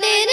running.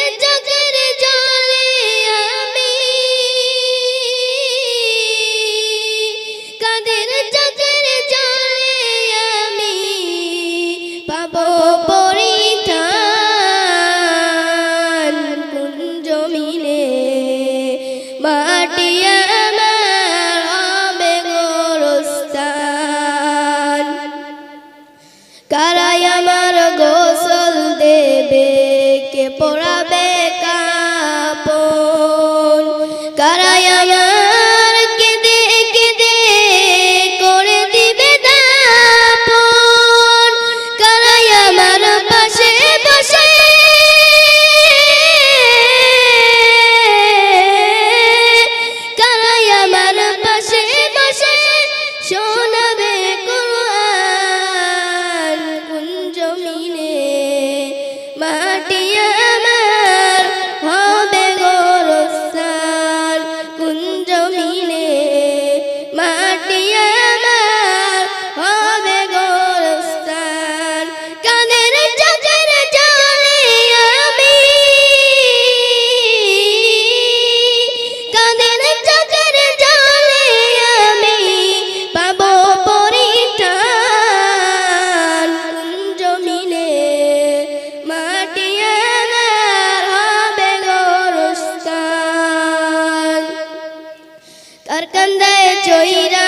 তার কান্দায় চৈরা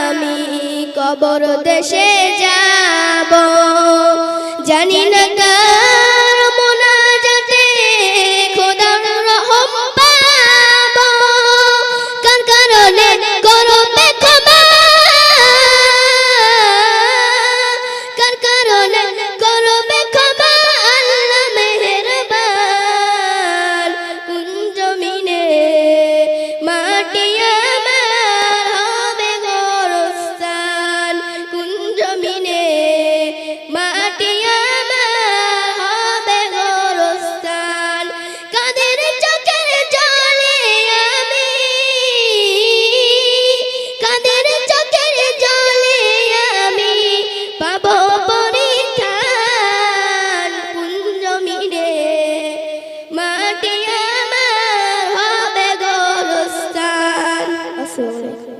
আমি কবর দেশে যাব আলাইকুম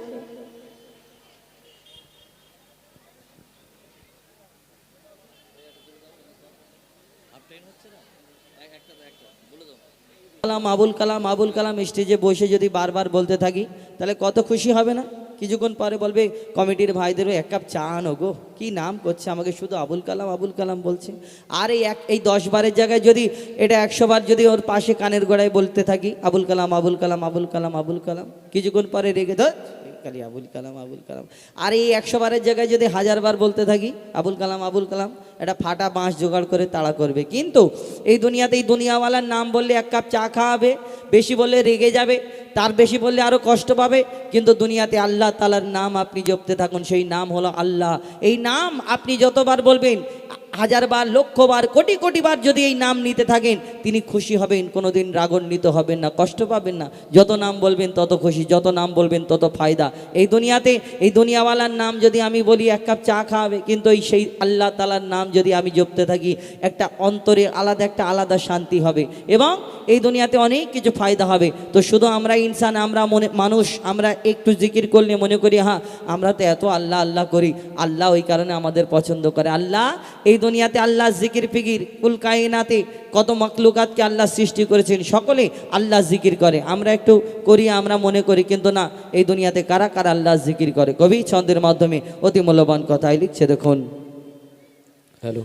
কালাম, আবুল কালাম আবুল কালাম, স্টেজে বসে যদি বারবার বলতে থাকি, তাহলে কত খুশি হবে না? কিছুক্ষণ পরে বলবে, কমিটির ভাইদেরও এক কাপ চা আনো গো। কী নাম করছে আমাকে? শুধু আবুল কালাম আবুল কালাম বলছে। আর এই এক, এই দশ বারের জায়গায় যদি, এটা একশো বার যদি ওর পাশে কানের গোড়ায় বলতে থাকি, আবুল কালাম আবুল কালাম আবুল কালাম আবুল কালাম। কিছুক্ষণ পরে রেগে ধর। খালি আবুল কালাম আবুল কালাম। আর এই একশো বারের জায়গায় যদি হাজার বার বলতে থাকি, আবুল কালাম আবুল কালাম, এটা ফাটা বাঁশ জোগাড় করে তাড়া করবে। কিন্তু এই দুনিয়াতে এই দুনিয়াওয়ালার নাম বললে এক কাপ চা খাওয়াবে, বেশি বললে রেগে যাবে, তার বেশি বললে আরও কষ্ট পাবে। কিন্তু দুনিয়াতে আল্লাহ তালার নাম আপনি জপতে থাকুন, সেই নাম হলো আল্লাহ। এই নাম আপনি যতবার বলবেন হাজার বার, লক্ষ বার, কোটি কোটি বার যদি এই নাম নিতে থাকেন, তিনি খুশি হবেন, কোনোদিন রাগান্বিত হবেন না, কষ্ট পাবেন না। যত নাম বলবেন, তত খুশি, যত নাম বলবেন, তত ফায়দা। এই দুনিয়াতে, এই দুনিয়াওয়ালার নাম যদি আমি বলি, এক কাপ চা খাওয়াবে কিন্তু এই সেই আল্লাহ তালার নাম যদি আমি জপতে থাকি, একটা অন্তরে আলাদা, একটা আলাদা শান্তি হবে। এবং এই দুনিয়াতে অনেক কিছু ফায়দা হবে। তো শুধু আমরা ইনসান, আমরা মনে, মানুষ, আমরা একটু জিকির করলে মনে করি হ্যাঁ আমরা তো এত আল্লাহ আল্লাহ করি। আল্লাহ ওই কারণে আমাদের পছন্দ করে। আল্লাহ এই দুনিয়াতে আল্লাহ জিকির, ফিকির, কুল কায়নাতে কত মকলুকাতকে আল্লাহ সৃষ্টি করেছেন। সকলে আল্লাহ জিকির করে। আমরা একটু করি, আমরা মনে করি, কিন্তু না, এই দুনিয়াতে কারা কারা আল্লাহ জিকির করে? কবি ছন্দের মাধ্যমে অতি মূল্যবান কথাই লিখছে, দেখুন। হ্যালো।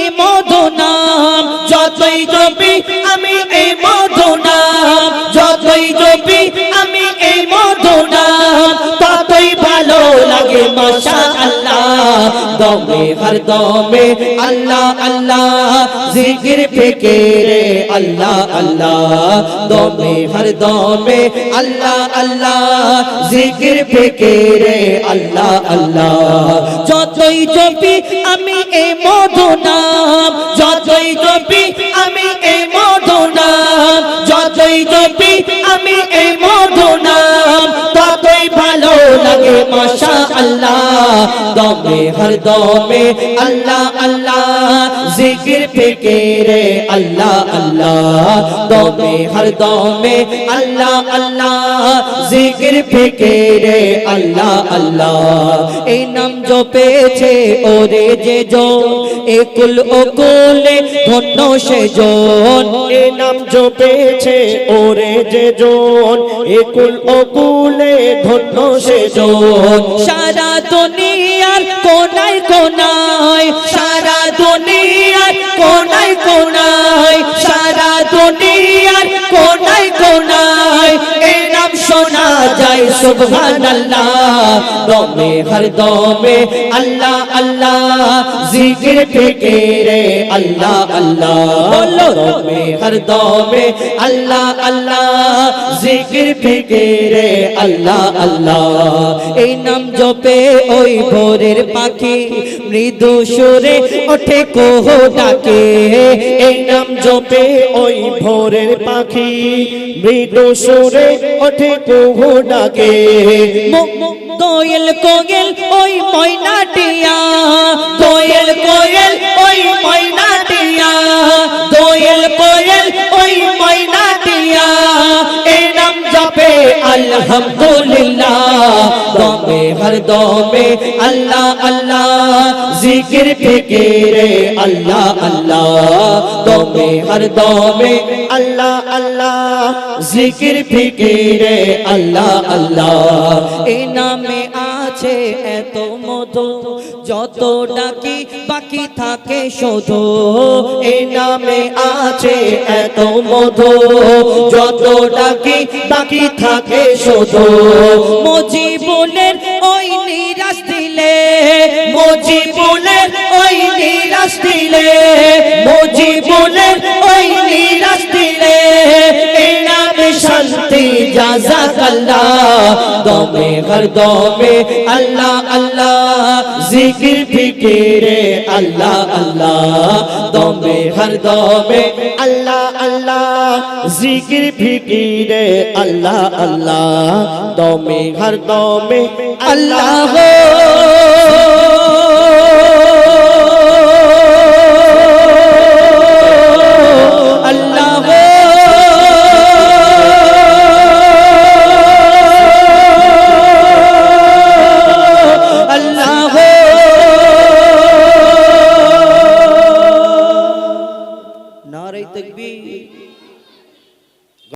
এ মধুনাম, যতই জপি আমি এ মধুনাম, যতই জপি আমি এ মধুনাম, ততই ভালো লাগে মাশা আল্লাহ দমে হর দমে, আল্লাহ আল্লাহ, জিকির ফিকিরে, আল্লাহ আল্লাহ। দমে হর দমে, আল্লাহ আল্লাহ, জিকির ফিকিরে, আল্লাহ আল্লাহ। যতই জপি এ মধুনাম, যতই জপি আমি এ মধুনাম, যতই জপি আমি এ মধুনাম, ততই ভালো লাগে মাশা আল্লাহ দমে, হর দমে, আল্লাহ আল্লাহ। জিকির ফিকিরে আল্লাহ আল্লাহ, দমে, হর দমে, আল্লাহ আল্লাহ, জিকির ফিকিরে আল্লাহ আল্লাহ। এই নাম জপেছে ওরে যে জন একুল ওকুলে ধন্য সে জন এ নাম জপেছে ওরে যে জন একুল অকুলে ধন্য সে জন সারা দুনিয়ার কোনায় কোনায়, সারা দুনিয়ার দুনিয়ার কোনায় কোনায় শোনা যায়, সুবহানাল্লাহ। দমে, হর দমে, আল্লাহ আল্লাহ। জিকির ফিকিরে আল্লাহ আল্লাহ। বলো, দমে, হর দমে, আল্লাহ আল্লাহ। জিকির ফিকিরে আল্লাহ আল্লাহ। এই নাম জপে ওই ভোরের পাখি, মৃদু সুরে ওঠে কোহ ডাকে। এই নাম জপে ওই ভোরের পাখি, মৃদু সুরে ওঠে কুহু ডাকে কোয়েল কোয়েল ওই ময়নাটিয়া। কোয়েল কোয়েল, ওই ময়নাটিয়া। কোয়েল কোয়েল, ওই ময়নাটিয়া। এই নাম জপে আলহামদুলিল্লাহ। দমে হর দমে আল্লাহ আল্লাহ। জিকির ফিকিরে, আল্লাহ আল্লাহ, দমে, হর দমে, আল্লাহ আল্লাহ, জিকির ফিকিরে, আল্লাহ আল্লাহ। এই নামে আছে এত মধু, যত ডাকি বাকি থাকে শুধু। এই নামে আছে এত মধু, যত ডাকি বাকি থাকে শুধু। মজিবুলের নিরাশ দিলে মজিবুলের ওই নিরাশ দিলে শান্তি জাজাকাল্লাহ দমে হর দমে আল্লাহ আল্লাহ। জিকির, ফিকিরে, আল্লাহ আল্লাহ। দমে হর দমে আল্লাহ আল্লাহ। জিকির, ফিকিরে, আল্লাহ আল্লাহ। দমে হর দমে আল্লাহ আল্লাহ।